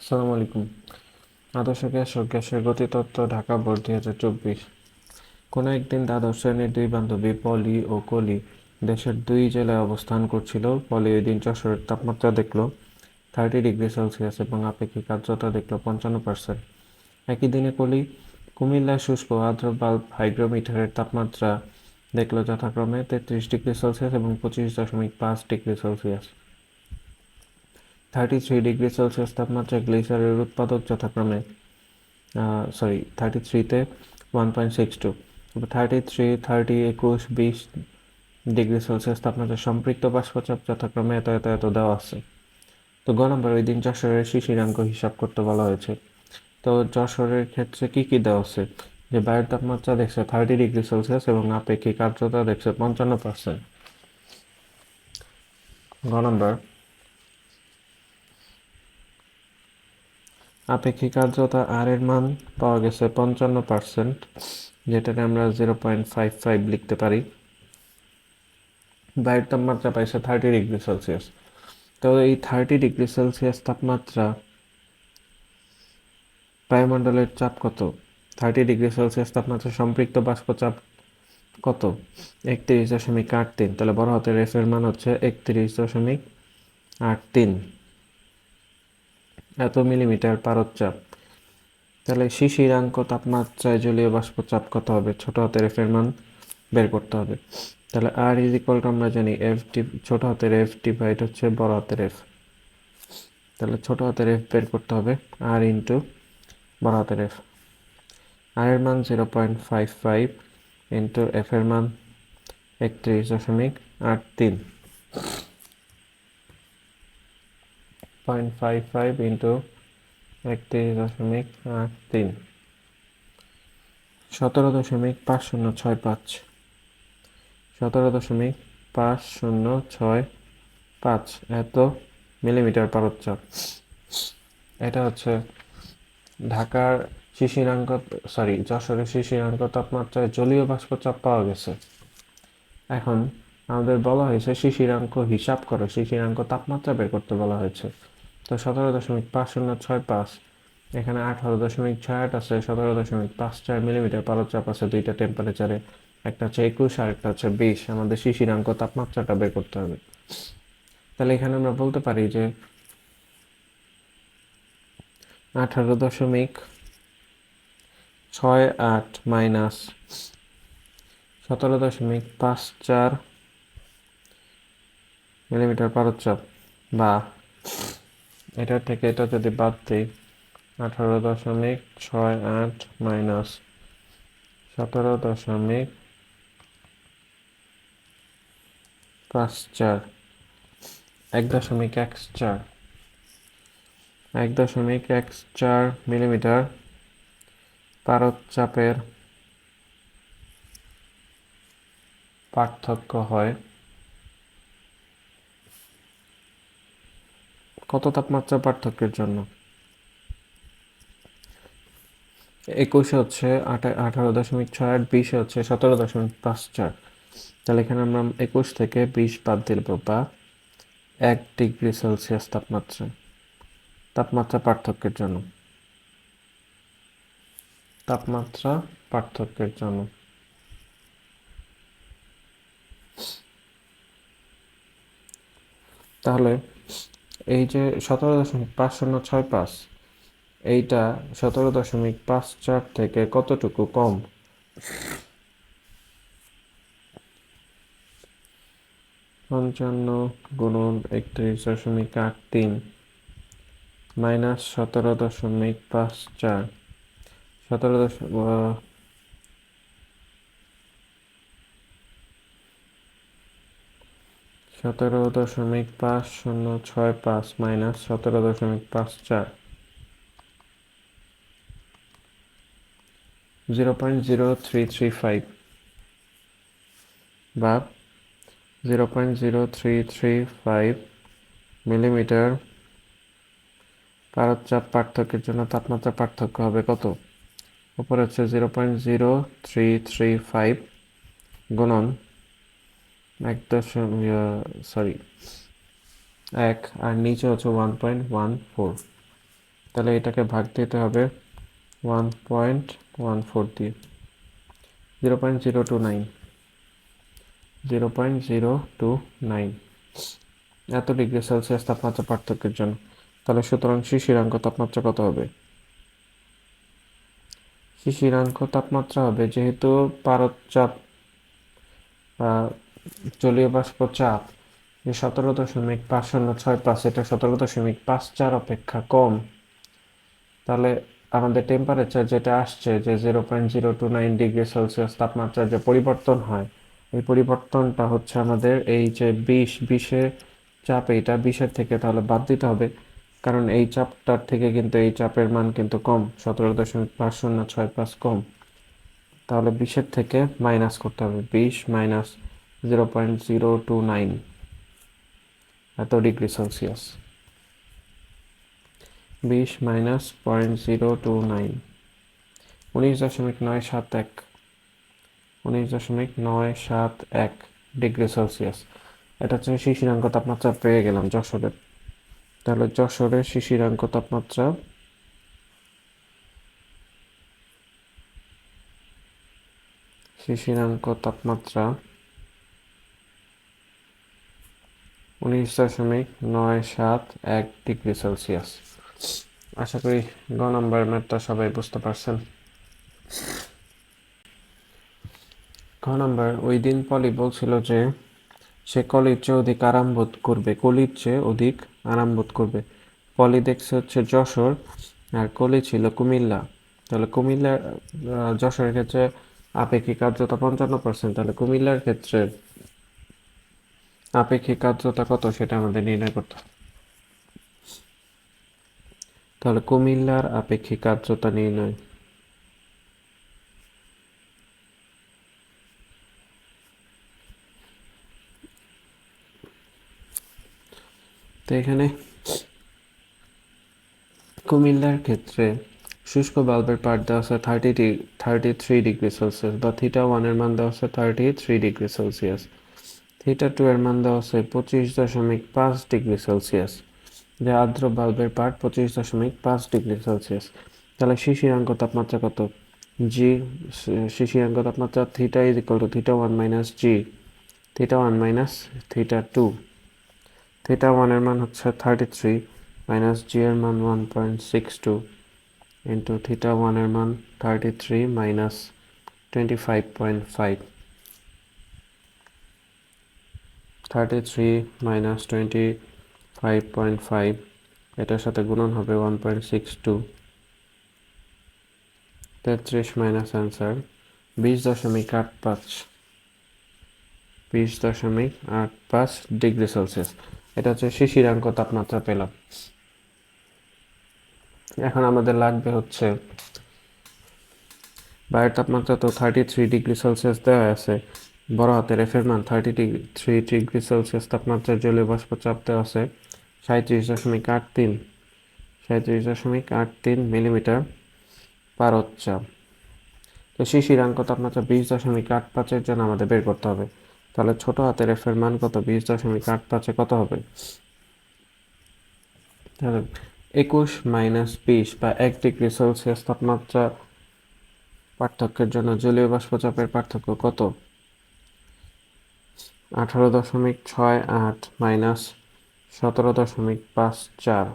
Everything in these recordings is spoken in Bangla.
আসসালামু আলাইকুম। আদর্শ গ্যাস ও গ্যাসের গতিতত্ত্ব, ঢাকা, বোর্ড দুই হাজার চব্বিশ। কোনো একদিন দ্বাদশ শ্রেণির দুই বান্ধবী পলি ও কলি দেশের দুই জেলায় অবস্থান করছিল। পলি ওই দিন যশোরের তাপমাত্রা দেখল থার্টি ডিগ্রি সেলসিয়াস এবং আপেক্ষিক আর্দ্রতা দেখল পঞ্চান্ন পার্সেন্ট। একই দিনে কলি কুমিল্লার শুষ্ক আর্দ্র বাল্ব হাইগ্রোমিটারের তাপমাত্রা দেখল যথাক্রমে তেত্রিশ ডিগ্রি সেলসিয়াস এবং পঁচিশ দশমিক পাঁচ degree Celsius. Thirty three degree Celsius তাপমাত্রায় গ্লেসারের উৎপাদক যথাক্রমে সরি থার্টি থ্রিতে one point six two thirty three thirty একুশ, বিশ ডিগ্রি সেলসিয়াস তাপমাত্রায় সম্পৃক্ত বাষ্পচাপ যথাক্রমে এত এত এত দেওয়া আছে। তো গ নম্বর, ওই দিন যশোরের শিশিরাঙ্ক হিসাব করতে বলা হয়েছে। তো যশোরের ক্ষেত্রে কি কি দেওয়া আছে? যে বায়ুর তাপমাত্রা দেখছে থার্টি ডিগ্রি সেলসিয়াস এবং আপেক্ষিক আর্দ্রতা দেখছে পঞ্চান্ন পার্সেন্ট গ নম্বর আপেক্ষিক আর্দ্রতা আর এর মান পাওয়া গেছে পঞ্চান্ন পার্সেন্ট যেটাকে আমরা জিরো পয়েন্ট ফাইভ ফাইভ লিখতে পারি। বায়ুর তাপমাত্রা পাইছে থার্টি ডিগ্রি সেলসিয়াস তো এই থার্টি ডিগ্রি সেলসিয়াস তাপমাত্রা বায়ুমণ্ডলের চাপ কত? থার্টি ডিগ্রি সেলসিয়াস তাপমাত্রা সম্পৃক্ত বাষ্প চাপ কত? একত্রিশ দশমিক আট তিন। তাহলে বড় হাতের এফ এর মান হচ্ছে একত্রিশ দশমিক আট তিন। এত মিলিমিটার পারদ-চাপ। তাহলে শিশিরাঙ্ক তাপমাত্রায় জলীয় বাষ্প চাপ কত হবে? ছোট হাতের এফ এর মান বের করতে হবে। তাহলে আর ইজ আমরা জানি এফ টি ছোট হাতের এফ ডিভাইড হচ্ছে বড় হাতের এফ তাহলে ছোট হাতের এফ বের করতে হবে আর ইন্টু বড় হাতের এফ আর এর মান zero point five five into F এর মান একত্রিশ দশমিক আট তিন। পয়েন্ট ফাইভ ফাইভ ইন্টু একত্রিশ দশমিক আট তিন। সতেরো দশমিক পাঁচ শূন্য ছয় পাঁচ। সতেরো দশমিক পাঁচ শূন্য ছয় পাঁচ। এত মিলিমিটার পারচ্চাপ এটা হচ্ছে ঢাকার শিশিরাঙ্ক সরি যশোরের শিশিরাঙ্ক তাপমাত্রায় জলীয় বাষ্পচাপ পাওয়া গেছে। এখন আমাদের বলা হয়েছে শিশিরাঙ্ক হিসাব করো শিশিরাঙ্ক তাপমাত্রা বের করতে বলা হয়েছে। তো সতেরো দশমিক পাঁচ শূন্য ছয় পাঁচ, এখানে আঠারো দশমিক ছয় আট আছে, সতেরো দশমিক পাঁচ চার মিলিমিটার পারচাপ আছে দুইটা টেম্পারেচারে একটা হচ্ছে একুশ আর একটা হচ্ছে বিশ। আমাদের শিশিরাঙ্ক তাপমাত্রাটা বের করতে হবে। তাহলে এখানে আমরা বলতে পারি যে আঠারো দশমিক ছয় আট মাইনাস সতেরো দশমিক পাঁচ চার মিলিমিটার পারচাপ বা এটা থেকে এটা যদি বাদ দিই, আঠারো দশমিক ছয় আট মাইনাস সতেরো দশমিক পাঁচ চার, এক দশমিক এক চার, এক দশমিক এক চার মিলিমিটার পারদ-চাপের পার্থক্য হয় কত তাপমাত্রা পার্থক্যের জন্য? একুশে হচ্ছে আঠারো দশমিক ছয় আট বিশে হচ্ছে সতেরো দশমিক পাঁচ চার। তাহলে এখানে আমরা একুশ থেকে বিশ বাদ দিলব বা এক ডিগ্রি সেলসিয়াস তাপমাত্রা তাপমাত্রা পার্থক্যের জন্য। তাপমাত্রা পার্থক্যের জন্য। তাহলে এই যে সতেরো দশমিক পাঁচ শূন্য ছয় পাঁচ, এইটা সতেরো দশমিক পাঁচ চার থেকে কতটুকু কম? পঞ্চান্ন গুণন একত্রিশ দশমিক আট তিন, মাইনাস সতেরো দশমিক পাঁচ চার, সতেরো দশমিক সতেরো দশমিক পাঁচ শূন্য ছয় পাঁচ মাইনাস সতেরো দশমিক পাঁচ চার। Zero point zero three three five বা zero point zero three three five millimetre পারদচাপ পার্থক্যের জন্য তাপমাত্রা পার্থক্য হবে কত? উপরে হচ্ছে zero point zero three three five গুণন এক দশমিক সরি এক, আর নিচে হচ্ছে ওয়ান পয়েন্ট ওয়ান ফোর তাহলে এটাকে ভাগ দিতে হবে ওয়ান পয়েন্ট ওয়ান ফোর দিয়ে। Zero point zero two nine zero point zero two nine এত ডিগ্রি সেলসিয়াস তাপমাত্রা পার্থক্যের জন্য। তাহলে সুতরাং শিশিরাঙ্ক তাপমাত্রা কত হবে? শিশিরাঙ্ক তাপমাত্রা হবে যেহেতু পারদ চাপ জলীয় বাষ্প চাপ যে সতেরো দশমিক পাঁচ শূন্য ছয় পাঁচ এটা সতেরো দশমিক পাঁচ চার অপেক্ষা কম। তাহলে আমাদের টেম্পারেচার যেটা আসছে যে zero point zero two nine degree Celsius তাপমাত্রার যে পরিবর্তন হয়, এই পরিবর্তনটা হচ্ছে আমাদের এই যে বিশ, বিশে চাপ, এইটা বিশের থেকে তাহলে বাদ দিতে হবে। কারণ এই চাপটার থেকে কিন্তু এই চাপের মান কিন্তু কম, সতেরো দশমিক পাঁচ শূন্য ছয় পাঁচ কম। তাহলে বিশের থেকে মাইনাস করতে হবে, বিশ minus zero point zero two nine এত ডিগ্রি সেলসিয়াস। বিশ minus point zero two nine উনিশ দশমিক নয় সাত এক। উনিশ দশমিক নয় সাত এক ডিগ্রি সেলসিয়াস। এটা হচ্ছে শিশিরাঙ্ক তাপমাত্রা, পেয়ে গেলাম যশোরের। তাহলে যশোরের শিশিরাঙ্ক তাপমাত্রা শিশিরাঙ্ক তাপমাত্রা উনিশ দশমিক নয় সাত এক ডিগ্রি সেলসিয়াস। আশা করি গ নম্বর ম্যাথটা সবাই বুঝতে পারছেন। খ নম্বর, ওই দিন পলি বলছিল যে, সে কলির চেয়ে অধিক আরাম বোধ করবে, কলির চেয়ে অধিক আরাম বোধ করবে। পলি দেখছে হচ্ছে যশোর আর কলি ছিল কুমিল্লা। তাহলে কুমিল্লা যশোরের ক্ষেত্রে আপেক্ষিক আর্দ্রতা পঞ্চান্ন পার্সেন্ট তাহলে কুমিল্লার ক্ষেত্রে আপেক্ষিক আর্দ্রতা কত সেটা আমাদের নির্ণয় করতে হবে। তাহলে কুমিল্লার আপেক্ষিক আর্দ্রতা নির্ণয় তো এখানে কুমিল্লার ক্ষেত্রে শুষ্ক বাল্বের পার দেওয়া আছে thirty thirty three degree Celsius বা থিটা ওয়ানের মান দেওয়া আছে thirty three degree Celsius theta two এর মান দেওয়া আছে পঁচিশ দশমিক পাঁচ ডিগ্রি সেলসিয়াস, যা আর্দ্র বাল্বের পার পঁচিশ দশমিক পাঁচ ডিগ্রি সেলসিয়াস। তাহলে শিশিরাঙ্ক তাপমাত্রা কত? জি শিশিরাঙ্ক তাপমাত্রা theta is equal to theta one minus G theta one minus theta two theta ওয়ানের মান হচ্ছে থার্টি থ্রি মাইনাস জি এর মান one point six two into theta ওয়ানের মান thirty three minus twenty five point five thirty three minus twenty five point five এটার সাথে গুণন হবে ওয়ান পয়েন্ট সিক্স টু তেত্রিশ মাইনাস অ্যান্সার বিশ দশমিক আট পাঁচ, বিশ দশমিক আট পাঁচ ডিগ্রি সেলসিয়াস এটা হচ্ছে শিশিরাঙ্ক তাপমাত্রা পেলাম। এখন আমাদের লাগবে হচ্ছে বাইরের তাপমাত্রা তো থার্টি থ্রি ডিগ্রি সেলসিয়াস দেওয়া আছে বড় হাতের এফ এর মান thirty degree three degree Celsius তাপমাত্রার জলীয় বাষ্প চাপ দেওয়া আছে সাঁত্রিশ দশমিক আট তিন সাঁত্রিশ দশমিক আট তিন মিলিমিটার পারদ চাপ তো শিশিরাঙ্ক তাপমাত্রা বিশ দশমিক আট পাঁচের জন্য আমাদের বের করতে হবে। তাহলে ছোট হাতের এফ এর মান কত? বিশ দশমিক আট পাঁচে কত হবে? তাহলে একুশ মাইনাস বিশ বা এক ডিগ্রি সেলসিয়াস তাপমাত্রা পার্থক্যের জন্য জলীয় বাষ্পচাপের পার্থক্য কত? আঠারো দশমিক ছয় আট মাইনাস সতেরো দশমিক পাঁচ চার।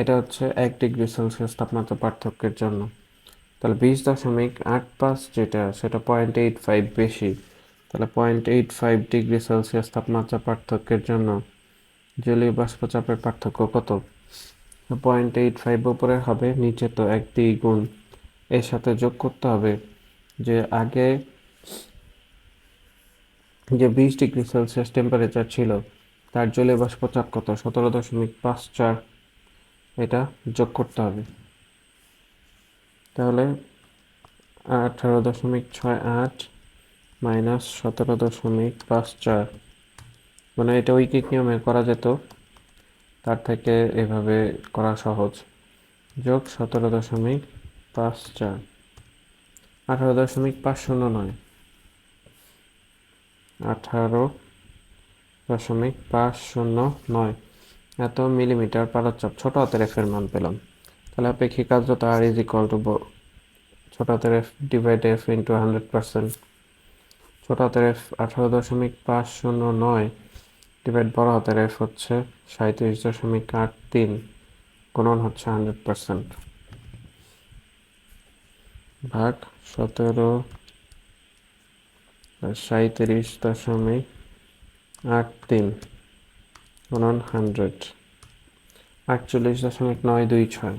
এটা হচ্ছে এক ডিগ্রি সেলসিয়াস তাপমাত্রা পার্থক্যের জন্য। তাহলে বিশ দশমিক আট পাঁচ যেটা, সেটা পয়েন্ট এইট ফাইভ বেশি। তাহলে point eight five degree Celsius তাপমাত্রা পার্থক্যের জন্য জলীয় বাষ্পচাপের পার্থক্য কত? পয়েন্ট এইট ফাইভ উপরে হবে, নিচে তো এক দ্বিগুণ। এর সাথে যোগ করতে হবে যে আগে যে বিশ ডিগ্রি সেলসিয়াস টেম্পারেচার ছিল, তার জলীয় বাষ্পচাপ কত সতেরো দশমিক পাঁচ চার, এটা যোগ করতে হবে। তাহলে আঠারো দশমিক ছয় আট মাইনাস সতেরো দশমিক পাঁচ চার মানে এটা ঐকিক নিয়মে করা যেত, তার থেকে এভাবে করা সহজ। যোগ সতেরো দশমিক পাঁচ চার। আঠারো দশমিক পাঁচ শূন্য নয়। আঠারো দশমিক পাঁচ শূন্য নয়। এত মিলিমিটার পারচ্চাপ ছোট হাতের এফ এর মান পেলাম। তাহলে আপেক্ষিক আর্দ্রতা আর ইজ ইকুয়াল টু ছোট হাতের F divide F into hundred percent ছোট হাতের এফ আঠারো দশমিক পাঁচ শূন্য নয় ডিভাইড বড় হাতের এফ হচ্ছে সাঁত্রিশ দশমিক আট তিন, গুণন হচ্ছে হান্ড্রেড পার্সেন্ট ভাগ সতেরো সাঁত্রিশ দশমিক আট তিন, গুণন হান্ড্রেড। আটচল্লিশ দশমিক নয় দুই ছয়।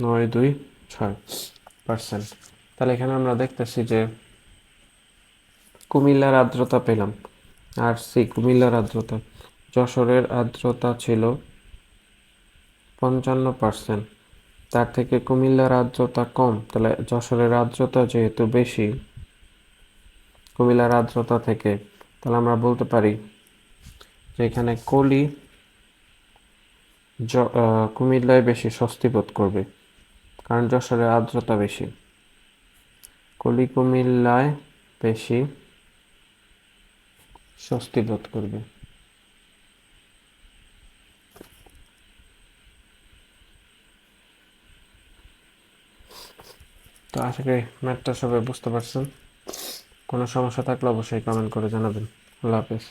নয় দুই ছয় পার্সেন্ট তাহলে এখানে আমরা দেখতেছি যে কুমিল্লার আর্দ্রতা পেলাম। আর সি, কুমিল্লার আর্দ্রতা। যশোরের আর্দ্রতা ছিল পঞ্চান্ন পার্সেন্ট তার থেকে কুমিল্লার আর্দ্রতা কম, তাহলে যশোরের আর্দ্রতা যেহেতু বেশি কুমিল্লার আর্দ্রতা থেকে, তাহলে আমরা বলতে পারি যে এখানে কলি কুমিল্লায় বেশি স্বস্তি বোধ করবে, কারণ যশোরের আর্দ্রতা বেশি। কলি কুমিল্লায় বেশি স্বস্তি বোধ করবে। তো আশা করি ম্যাথটা সবাই বুঝতে পারছেন। কোনো সমস্যা থাকলে অবশ্যই কমেন্ট করে জানাবেন। আল্লাহ হাফেজ।